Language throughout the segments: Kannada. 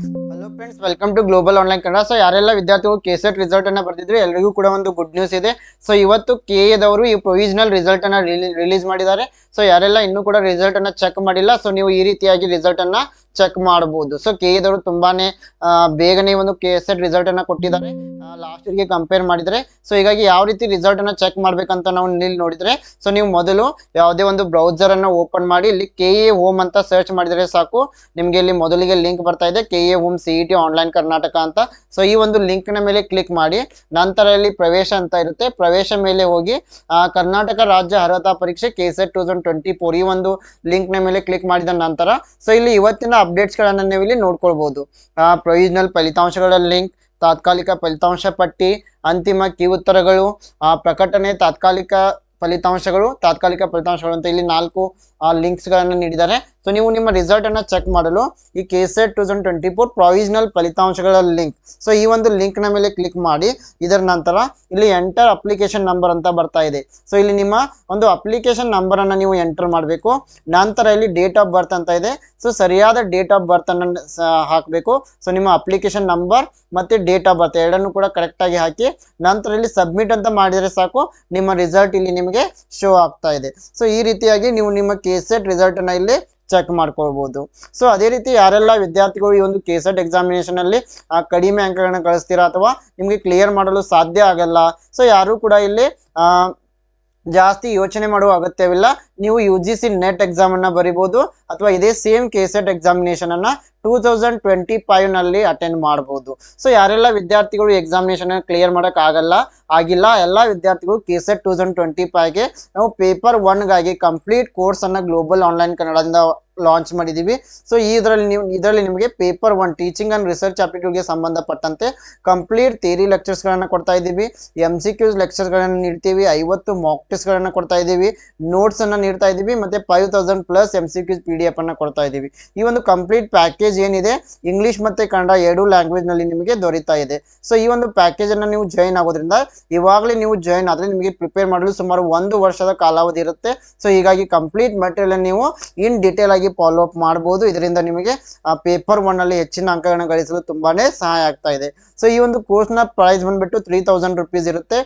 Hello friends welcome to global online Kannada so ಯಾರೆಲ್ಲ ವಿದ್ಯಾರ್ಥಿಗಳು ಕೆ ಸೆಟ್ ರಿಸಲ್ಟ್ ಅನ್ನ ಬರ್ತಿದ್ರು ಎಲ್ಲರಿಗೂ ಕೂಡ ಒಂದು ಗುಡ್ ನ್ಯೂಸ್ ಇದೆ. ಸೊ ಇವತ್ತು ಕೆ ಎದವರು ಈ ಪ್ರೊವಿಷನಲ್ ರಿಸಲ್ಟ್ ಅನ್ನ ರಿಲೀಸ್ ಮಾಡಿದ್ದಾರೆ. ಸೊ ಯಾರೆಲ್ಲ ಇನ್ನೂ ಕೂಡ ರಿಸಲ್ಟ್ ಅನ್ನ ಚೆಕ್ ಮಾಡಿಲ್ಲ ಸೊ ನೀವು ಈ ರೀತಿಯಾಗಿ ರಿಸಲ್ಟ್ ಅನ್ನ ಚೆಕ್ ಮಾಡಬಹುದು ಸೊ ಕೆ ಎದವರು ತುಂಬಾನೇ ಬೇಗನೆ ಒಂದು ಕೆ ಸೆಟ್ ರಿಸಲ್ಟ್ ಅನ್ನ ಕೊಟ್ಟಿದ್ದಾರೆ. ಲಾಸ್ಟ್ ಇಯರ್ಗೆ ಕಂಪೇರ್ ಮಾಡಿದ್ರೆ ಸೊ ಹೀಗಾಗಿ ಯಾವ ರೀತಿ ರಿಸಲ್ಟ್ ಅನ್ನ ಚೆಕ್ ಮಾಡ್ಬೇಕಂತ ನಾವು ಇಲ್ಲಿ ನೋಡಿದ್ರೆ ಸೊ ನೀವು ಮೊದಲು ಯಾವುದೇ ಒಂದು ಬ್ರೌಸರ್ ಅನ್ನ ಓಪನ್ ಮಾಡಿ, ಇಲ್ಲಿ ಕೆ ಎ ಹೋಮ್ ಅಂತ ಸರ್ಚ್ ಮಾಡಿದ್ರೆ ಸಾಕು. ನಿಮಗೆ ಇಲ್ಲಿ ಮೊದಲಿಗೆ ಲಿಂಕ್ ಬರ್ತಾ ಇದೆ K A home C E T online Karnataka ಅಂತ. ಸೊ ಈ ಒಂದು ಲಿಂಕ್ನ ಮೇಲೆ ಕ್ಲಿಕ್ ಮಾಡಿ, ನಂತರ ಇಲ್ಲಿ ಪ್ರವೇಶ ಅಂತ ಇರುತ್ತೆ. ಪ್ರವೇಶ ಮೇಲೆ ಹೋಗಿ ಕರ್ನಾಟಕ ರಾಜ್ಯ ಅರ್ಹತಾ ಪರೀಕ್ಷೆ K SET two thousand twenty four ಈ ಒಂದು ಲಿಂಕ್ನ ಮೇಲೆ ಕ್ಲಿಕ್ ಮಾಡಿದ ನಂತರ ಸೊ ಇಲ್ಲಿ ಇವತ್ತಿನ ಅಪ್ಡೇಟ್ಸ್ ಗಳನ್ನ ನೀವು ಇಲ್ಲಿ ನೋಡ್ಕೊಳ್ಬಹುದು ಪ್ರೊವಿಷನಲ್ ಫಲಿತಾಂಶಗಳ ಲಿಂಕ್ ತಾತ್ಕಾಲಿಕ ಫಲಿತಾಂಶ ಪಟ್ಟಿ ಅಂತಿಮ ಕಿ ಉತ್ತರಗಳು ಆ, ಪ್ರಕಟಣೆ ತಾತ್ಕಾಲಿಕ ಫಲಿತಾಂಶಗಳು ತಾತ್ಕಾಲಿಕ ಫಲಿತಾಂಶಗಳು ಅಂತ ಇಲ್ಲಿ ನಾಲ್ಕು ಲಿಂಕ್ಸ್ ಲಿಂಕ್ಸ್ಗಳನ್ನು ನೀಡಿದ್ದಾರೆ. ಸೊ ನೀವು ನಿಮ್ಮ ರಿಸಲ್ಟ್ ಅನ್ನ ಚೆಕ್ ಮಾಡಲು ಈ K SET two thousand twenty four provisional ಫಲಿತಾಂಶಗಳ ಲಿಂಕ್ ಸೊ ಈ ಒಂದು ಲಿಂಕ್ ಮೇಲೆ ಕ್ಲಿಕ್ ಮಾಡಿ, ಇದರ ನಂತರ ಇಲ್ಲಿ ಎಂಟರ್ ಅಪ್ಲಿಕೇಶನ್ ನಂಬರ್ ಅಂತ ಬರ್ತಾ ಇದೆ. ಸೊ ಇಲ್ಲಿ ನಿಮ್ಮ ಒಂದು ಅಪ್ಲಿಕೇಶನ್ ನಂಬರ್ ಅನ್ನ ನೀವು ಎಂಟರ್ ಮಾಡಬೇಕು. ನಂತರ ಇಲ್ಲಿ ಡೇಟ್ ಆಫ್ ಬರ್ತ್ ಅಂತ ಇದೆ. ಸೊ ಸರಿಯಾದ ಡೇಟ್ ಆಫ್ ಬರ್ತ್ ಅನ್ನ ಹಾಕಬೇಕು ಹಾಕ್ಬೇಕು. ಸೊ ನಿಮ್ಮ ಅಪ್ಲಿಕೇಶನ್ ನಂಬರ್ ಮತ್ತೆ ಡೇಟ್ ಆಫ್ ಬರ್ತ್ ಎರಡನ್ನು ಕೂಡ ಕರೆಕ್ಟ್ ಆಗಿ ಹಾಕಿ, ನಂತರ ಇಲ್ಲಿ ಸಬ್ಮಿಟ್ ಅಂತ ಮಾಡಿದರೆ ಸಾಕು, ನಿಮ್ಮ ರಿಸಲ್ಟ್ ಇಲ್ಲಿ ನಿಮಗೆ ಶೋ ಆಗ್ತಾ ಇದೆ. ಸೊ ಈ ರೀತಿಯಾಗಿ ನೀವು ನಿಮ್ಮ ಕೆ ಸೆಟ್ ರಿಸಲ್ಟ್ ಅನ್ನ ಇಲ್ಲಿ ಚೆಕ್ ಮಾಡ್ಕೊಳ್ಬಹುದು ಸೊ ಅದೇ ರೀತಿ ಯಾರೆಲ್ಲ ವಿದ್ಯಾರ್ಥಿಗಳು ಈ ಒಂದು ಕೆ ಸೆಟ್ ಎಕ್ಸಾಮಿನೇಷನ್ ಅಲ್ಲಿ ಕಡಿಮೆ ಅಂಕಗಳನ್ನ ಕಳಿಸ್ತೀರಾ ಅಥವಾ ನಿಮಗೆ ಕ್ಲಿಯರ್ ಮಾಡಲು ಸಾಧ್ಯ ಆಗಲ್ಲ. ಸೊ ಯಾರು ಕೂಡ ಇಲ್ಲಿ ಆ, ಜಾಸ್ತಿ ಯೋಚನೆ ಮಾಡುವ ಅಗತ್ಯವಿಲ್ಲ. ನೀವು U G C NET exam ಅನ್ನ ಬರಿಬಹುದು ಅಥವಾ ಇದೇ ಸೇಮ್ ಕೆ ಸೆಟ್ ಎಕ್ಸಾಮಿನೇಷನ್ ಅನ್ನ ಟೂ ತೌಸಂಡ್ ಟ್ವೆಂಟಿ ಫೈವ್ನಲ್ಲಿ ಅಟೆಂಡ್ ಮಾಡಬಹುದು ಸೊ ಯಾರೆಲ್ಲ ವಿದ್ಯಾರ್ಥಿಗಳು ಎಕ್ಸಾಮಿನೇಷನ್ ಕ್ಲಿಯರ್ ಮಾಡಕ್ ಆಗಲ್ಲ, ಆಗಿಲ್ಲ, ಎಲ್ಲ ವಿದ್ಯಾರ್ಥಿಗಳು K SET two thousand twenty ಫೈವ್ಗೆ ನಾವು ಪೇಪರ್ ಒನ್ಗಾಗಿ ಕಂಪ್ಲೀಟ್ ಕೋರ್ಸ್ ಅನ್ನ ಗ್ಲೋಬಲ್ ಆನ್ಲೈನ್ ಕನ್ನಡದಿಂದ ಲಾಂಚ್ ಮಾಡಿದೀವಿ. ಸೊ ಇದರಲ್ಲಿ ನೀವು, ಇದರಲ್ಲಿ ನಿಮಗೆ paper one teaching and research ಆಪ್ಟಿಟ್ಯೂಡ್ಗೆ ಸಂಬಂಧಪಟ್ಟಂತೆ ಕಂಪ್ಲೀಟ್ ಥಿಯರಿ ಲೆಕ್ಚರ್ಸ್ಗಳನ್ನು ಕೊಡ್ತಾ ಇದ್ದೀವಿ. ಎಂ ಸಿ ಕ್ಯೂಸ್ ಲೆಕ್ಚರ್ಸ್ಗಳನ್ನ ನೀಡ್ತೀವಿ. ಐವತ್ತು ಮಾಕ್ ಟೆಸ್ಟ್ಗಳನ್ನು ಕೊಡ್ತಾ ಇದ್ದೀವಿ. ನೋಟ್ಸ್ ಅನ್ನ ನೀಡ್ತಾ ಇದ್ದೀವಿ. ಮತ್ತೆ five thousand plus M C Qs P D F ಅನ್ನ ಕೊಡ್ತಾ ಇದ್ದೀವಿ. ಈ ಒಂದು ಕಂಪ್ಲೀಟ್ ಪ್ಯಾಕೇಜ್ ಏನಿದೆ ಇಂಗ್ಲಿಷ್ ಮತ್ತೆ ಕನ್ನಡ ಎರಡು ಲ್ಯಾಂಗ್ವೇಜ್ನಲ್ಲಿ ನಿಮಗೆ ದೊರೀತಾ ಇದೆ. ಸೊ ಈ ಒಂದು ಪ್ಯಾಕೇಜ್ ಅನ್ನ ನೀವು ಜಾಯಿನ್ ಆಗೋದ್ರಿಂದ ಇವಾಗಲೇ ನೀವು ಜಾಯಿನ್ ಆದ್ರೆ ನಿಮಗೆ ಪ್ರಿಪೇರ್ ಮಾಡಲು ಸುಮಾರು ಒಂದು ವರ್ಷದ ಕಾಲಾವಧಿ ಇರುತ್ತೆ. ಸೊ ಹೀಗಾಗಿ ಕಂಪ್ಲೀಟ್ ಮೆಟೀರಿಯಲ್ ನೀವು ಇನ್ ಡೀಟೇಲ್ ಆಗಿ ಫಾಲೋ ಅಪ್ ಮಾಡಬಹುದು ಇದರಿಂದ ನಿಮಗೆ ಪೇಪರ್ ಒನ್ ಅಲ್ಲಿ ಹೆಚ್ಚಿನ ಅಂಕಗಳನ್ನು ಗಳಿಸಲು ತುಂಬಾನೇ ಸಹಾಯ ಆಗ್ತಾ ಇದೆ. ಸೊ ಈ ಒಂದು ಕೋರ್ಸ್ನ ಪ್ರೈಸ್ ಬಂದ್ಬಿಟ್ಟು ತ್ರೀ ತೌಸಂಡ್ ರುಪೀಸ್ ಇರುತ್ತೆ.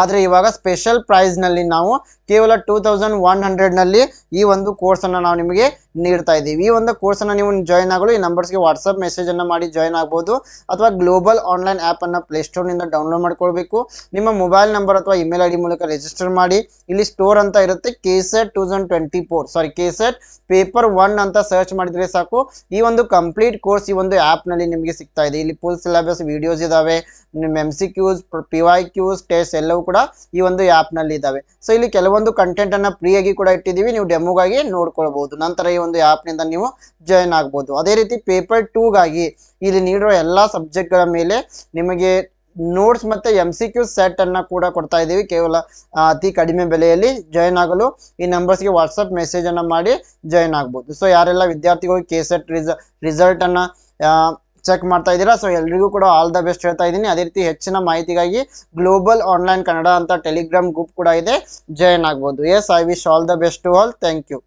ಆದ್ರೆ ಇವಾಗ ಸ್ಪೆಷಲ್ ಪ್ರೈಸ್ನಲ್ಲಿ ನಾವು ಕೇವಲ ಟೂ ತೌಸಂಡ್ ಒನ್ ಹಂಡ್ರೆಡ್ನಲ್ಲಿ ಈ ಒಂದು ಕೋರ್ಸನ್ನು ನಾವು ನಿಮಗೆ ನೀಡ್ತಾ ಇದ್ದೀವಿ. ಈ ಒಂದು ಕೋರ್ಸನ್ನು ನೀವು ಜಾಯ್ನ್ ಆಗಲು ಈ ನಂಬರ್ಸ್ಗೆ ವಾಟ್ಸಪ್ ಮೆಸೇಜ್ ಅನ್ನ ಮಾಡಿ ಜಾಯ್ನ್ ಆಗ್ಬೋದು. ಅಥವಾ ಗ್ಲೋಬಲ್ ಆನ್ಲೈನ್ ಆ್ಯಪನ್ನು ಪ್ಲೇಸ್ಟೋರ್ನಿಂದ ಪ್ಲೇಸ್ಟೋರ್ನಿಂದ ಡೌನ್ಲೋಡ್ ಮಾಡ್ಕೊಳ್ಬೇಕು. ನಿಮ್ಮ ಮೊಬೈಲ್ ನಂಬರ್ ಅಥವಾ ಇಮೇಲ್ ಐ ಮೂಲಕ ರಿಜಿಸ್ಟರ್ ಮಾಡಿ. ಇಲ್ಲಿ ಸ್ಟೋರ್ ಅಂತ ಇರುತ್ತೆ K SET two sorry K SET paper one ಅಂತ ಸರ್ಚ್ ಮಾಡಿದರೆ ಸಾಕು. ಈ ಒಂದು ಕಂಪ್ಲೀಟ್ ಕೋರ್ಸ್ ಈ ಒಂದು ಆ್ಯಪ್ನಲ್ಲಿ ನಿಮಗೆ ಸಿಗ್ತಾ ಇದೆ. ಇಲ್ಲಿ ಫುಲ್ ಸಿಲೆಬಸ್ ವಿಡಿಯೋಸ್ ನಿಮ್ಮ M C Qs P Y Qs test ಎಲ್ಲವೂ ಕೂಡ ಈ ಒಂದು ಆ್ಯಪ್ನಲ್ಲಿ ಇದ್ದಾವೆ. ಸೊ ಇಲ್ಲಿ ಕೆಲವೊಂದು ಕಂಟೆಂಟ್ ಅನ್ನ ಫ್ರೀ ಆಗಿ ಕೂಡ ಇಟ್ಟಿದ್ದೀವಿ. ನೀವು ಡೆಮೋಗಾಗಿ ನೋಡ್ಕೊಳ್ಬಹುದು. ನಂತರ ಈ ಒಂದು ಆ್ಯಪ್ನಿಂದ ನೀವು ಜಾಯಿನ್ ಆಗ್ಬೋದು. ಅದೇ ರೀತಿ ಪೇಪರ್ ಟೂಗಾಗಿ ಇಲ್ಲಿ ನೀಡಿರೋ ಎಲ್ಲಾ ಸಬ್ಜೆಕ್ಟ್ಗಳ ಮೇಲೆ ನಿಮಗೆ ನೋಟ್ಸ್ ಮತ್ತೆ ಎಂ ಸಿ ಕ್ಯೂ ಸೆಟ್ ಅನ್ನ ಕೂಡ ಕೊಡ್ತಾ ಇದ್ದೀವಿ. ಕೇವಲ ಅತಿ ಕಡಿಮೆ ಬೆಲೆಯಲ್ಲಿ ಜಾಯಿನ್ ಆಗಲು ಈ ನಂಬರ್ಸ್ಗೆ ವಾಟ್ಸಪ್ ಮೆಸೇಜ್ ಅನ್ನ ಮಾಡಿ ಜಾಯಿನ್ ಆಗ್ಬೋದು. ಸೊ ಯಾರೆಲ್ಲ ವಿದ್ಯಾರ್ಥಿಗಳು ಕೆ ಸೆಟ್ ರಿಸ ರಿಸಲ್ಟ್ ಅನ್ನ ಚೆಕ್ ಮಾಡ್ತಾ ಇದ್ದೀರಾ. ಸೊ ಎಲ್ರಿಗೂ ಕೂಡ ಆಲ್ ದ ಬೆಸ್ಟ್ ಹೇಳ್ತಾ ಇದ್ದೀನಿ. ಅದೇ ರೀತಿ ಹೆಚ್ಚಿನ ಮಾಹಿತಿಗಾಗಿ ಗ್ಲೋಬಲ್ ಆನ್ಲೈನ್ ಕನ್ನಡ ಅಂತ ಟೆಲಿಗ್ರಾಮ್ ಗ್ರೂಪ್ ಕೂಡ ಇದೆ. ಜಾಯಿನ್ ಆಗ್ಬೋದು. Yes I wish all the best to all thank you